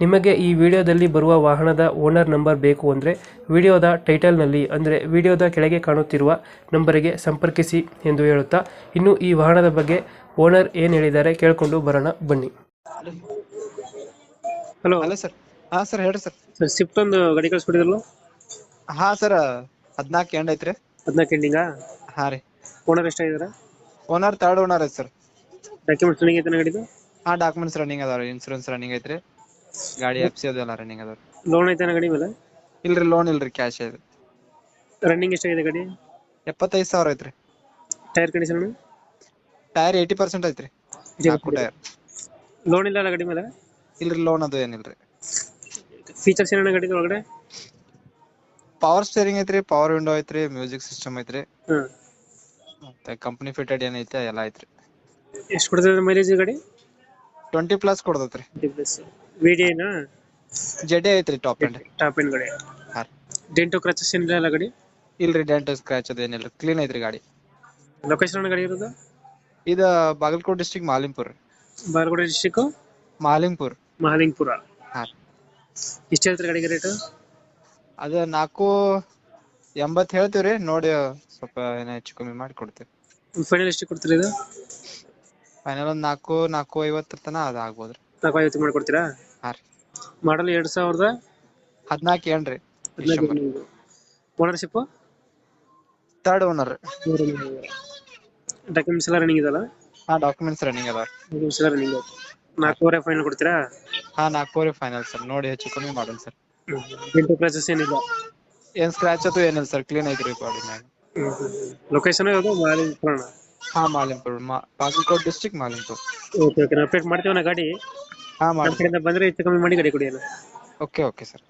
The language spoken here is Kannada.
ನಿಮಗೆ ಈ ವಿಡಿಯೋದಲ್ಲಿ ಬರುವ ವಾಹನದ ಓನರ್ ನಂಬರ್ ಬೇಕು ಅಂದರೆ ವಿಡಿಯೋದ ಟೈಟಲ್ನಲ್ಲಿ ಅಂದರೆ ವಿಡಿಯೋದ ಕೆಳಗೆ ಕಾಣುತ್ತಿರುವ ನಂಬರಿಗೆ ಸಂಪರ್ಕಿಸಿ ಎಂದು ಹೇಳುತ್ತಾ ಇನ್ನು ಈ ವಾಹನದ ಬಗ್ಗೆ ಓನರ್ ಏನು ಹೇಳಿದ್ದಾರೆ ಕೇಳಿಕೊಂಡು ಬರೋಣ ಬನ್ನಿ. ಹಲೋ ಹಲೋ ಸರ್ ಹಾ ಸರ್ ಹೇಳ್ರಿ ಸರ್ ಸರ್ ಸ್ವಿಫ್ಟ್ ಒಂದು ಗಾಡಿ ಕಳಿಸ್ಬಿಟ್ಟಿದ್ರಲ್ಲ? ಹಾ ಸರ್ ಹದಿನಾಲ್ಕು ಎಂಡ್ ಐತ್ರಿ. ಹದಿನಾಲ್ಕು ಎಂಡಿಂಗಾ ಹಾ ರೀ. ಓನರ್ ಎಷ್ಟಾಗಿದ್ದಾರೆ? ಓನರ್ ತರ್ಡ್ ಓನರ್ ಐತೆ ಸರ್ ಡಾಕ್ಯುಮೆಂಟ್ಸ್ ರನ್ನಿಂಗ್ ಐತೆ ಗಾಡಿದು? ಹಾ ಡಾಕ್ಯುಮೆಂಟ್ಸ್ ರನ್ನಿಂಗ್ ಅದಾವ್ರಿ ಇನ್ಸೂರೆನ್ಸ್ ರನ್ನಿಂಗ್ ಐತ್ರಿ. ಗಾಡಿ ಎಫ್ ಸಿ ಅದೆಲ್ಲ ರನ್ನಿಂಗ್ ಅದು. ಲೋನ್ ಐತೆ ಗಾಡಿ ಮೇಲೆ? ಇಲ್ರಿ ಲೋನ್ ಇಲ್ರಿ ಕ್ಯಾಶ್ ಐತಿ. ರನ್ನಿಂಗ್ ಎಷ್ಟಾಗಿದೆ ಗಾಡಿ? ಎಪ್ಪತ್ತೈದು ಸಾವಿರ ಐತ್ರಿ. Tyre condition tyre eighty percent ಐತ್ರಿ. ನಾಲ್ಕು ಟೈರ್ ಲೋನ್ ಇಲ್ಲ ಅಲ್ಲ ಗಾಡಿ ಮೇಲೆ? ಇಲ್ರಿ ಲೋನ್ ಅದು ಏನಿಲ್ರಿ. ಫೀಚರ್ಸ್ ಏನೇನು ಗಾಡಿ ಒಳಗಡೆ? ಪವರ್ ಸ್ಟೇರಿಂಗ್ ಐತ್ರಿ ಪವರ್ ವಿಂಡೋ ಐತ್ರಿ ಮ್ಯೂಸಿಕ್ ಸಿಸ್ಟಮ್ ಐತ್ರಿ. ಮತ್ತೆ ಕಂಪನಿ ಫಿಟೆಡ್ ಏನೈತೆ ಎಲ್ಲ ಐತ್ರಿ. ಎಷ್ಟು ಕೊಡ್ತದೆ ಮೈಲೇಜ್ ಗಾಡಿ? ಟ್ವೆಂಟಿ ಪ್ಲಸ್ ಕೊಡ್ತೈತ್ರಿ. ಜಡೆ ವಿ ಡಿ ಐನಾ ಐತ್ರಿ ಟಾಪ್ ಎಂಡ್ ಟಾಪ್ ಎಂಡ್ ಗಾಡಿ. ಹಾ. ರೀ ಡೆಂಟೋ ಕ್ರಚಸ್ ಏನಿಲ್ಲ ಅಲ್ಲ ಗಾಡಿ? ಇಲ್ರಿ ಡೆಂಟ್ ಸ್ಕ್ರಾಚ್ ಅದು ಏನಿಲ್ರಿ ಕ್ಲೀನ್ ಐತ್ರಿ ಗಾಡಿ. ಲೊಕೇಶನ್ ಗಾಡಿ ಇರೋದು? ಇದು ಬಾಗಲಕೋಟೆ ಡಿಸ್ಟ್ರಿಕ್ಟ್ ಮಾಲಿಂಪುರ್. ಬಾಗಲಕೋಟೆ ಡಿಸ್ಟಿಕ್ ಮಾಲಿಂಪುರ್. ಮಾಲಿಂಪುರ. ಹಾ. ಎಷ್ಟು ಹೇಳ್ತಾರೆ ಗಾಡಿಗೆ ರೇಟ್ ಅದು ನಾಲ್ಕು ಹೇಳ್ತೀವಿ ರೀ ನೋಡಿ ಸ್ವಲ್ಪ ಏನೋ ಹೆಚ್ಚು ಕಮ್ಮಿ ಮಾಡಿ ಕೊಡ್ತೀವಿ. ಫೈನಲ್ ಎಷ್ಟು ಕೊಡ್ತೀರಾ ಇದು? ಫೈನಲ್ ಒಂದ್ ನಾಲ್ಕು ನಾಲ್ಕು ಐವತ್ತರ ತನ ಅದ ಆಗ್ಬೋದ್ರಿ. ನಾಲ್ಕು ಐವತ್ತು ಮಾಡ್ಕೊಡ್ತೀರಾ ಹಾ ರೀ. ಮಾಡಲ್ ಎರಡ್ ಸಾವಿರದ ಹದಿನಾಲ್ಕು ಏನ್ರಿ ಓನರ್ಶಿಪ್ ತರ್ಡ್ ಓನರ್ ಡಾಕ್ಯುಮೆಂಟ್ಸ್ ಎಲ್ಲ ರನ್ನಿಂಗ್ ಇದಲ್ಲ ಹಾ ಡಾಕ್ಯುಮೆಂಟ್ಸ್ ರನ್ನಿಂಗ್ ಅದಾವ ಡಾಕ್ಯುಮೆಂಟ್ಸ್ ಎಲ್ಲ ರನ್ನಿಂಗ್ ನಾಲ್ಕೂವರೆ ಫೈನಲ್ ಕೊಡ್ತೀರಾ? ಹಾ ನಾಲ್ಕೂವರೆ ಫೈನಲ್ ಸರ್. ನೋಡಿ ಹೆಚ್ಚು ಕಮ್ಮಿ ಮಾಡೋಣ ಸರ್. ಡೆಂಟೋ ಪ್ರೈಸಸ್ ಏನಿಲ್ಲ? ಏನ್ ಸ್ಕ್ರಾಚ್ ಅದು ಏನಿಲ್ಲ ಸರ್. ಕ್ಲೀನ್ ಐತ್ರಿ ಮ್ಯಾಗ ಲೊಕೇಶನ್ ಯಾವುದು? ಮಹಾಲಿಂಗ್ಪುರ ಹಾ Malimpur Bagalkot district Malimpur okay okay update ಮಾಡ್ತೀವಿ ಗಾಡಿ. ಹಾ ನಮ್ಮ ಮಾಡಿ ಕಡೆಯಿಂದ ಬಂದ್ರೆ ಹೆಚ್ಚು ಕಮ್ಮಿ ಮಾಡಿ ಗಾಡಿ ಕೊಡಿ ಅಣ್ಣ. Okay okay sir